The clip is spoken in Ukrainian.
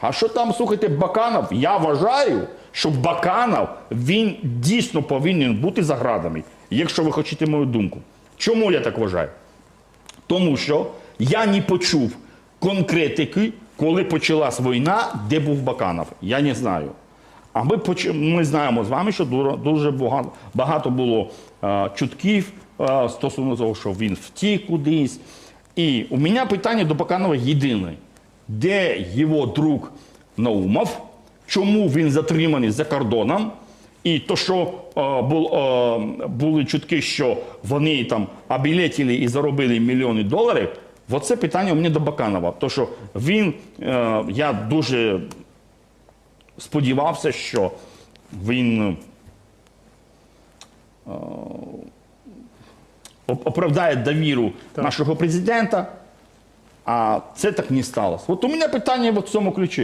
А що там, слухайте, Баканов? Я вважаю, що Баканов він дійсно повинен бути за якщо ви хочете мою думку. Чому я так вважаю? Тому що я не почув конкретики, коли почалась війна, де був Баканов. Я не знаю. А ми, поч... ми знаємо з вами, що дуже багато, багато було е, чутків е, стосовно того, що він втік кудись. І у мене питання до Баканова єдине. Де його друг Наумов? Чому він затриманий за кордоном? І то, що е, бул, е, були чутки, що вони там обілетіли і заробили мільйони доларів, оце питання у мене до Баканова. То, що він, е, я дуже сподівався, що він е, оправдає довіру нашого президента, а це так не сталося. От у мене питання в цьому ключі.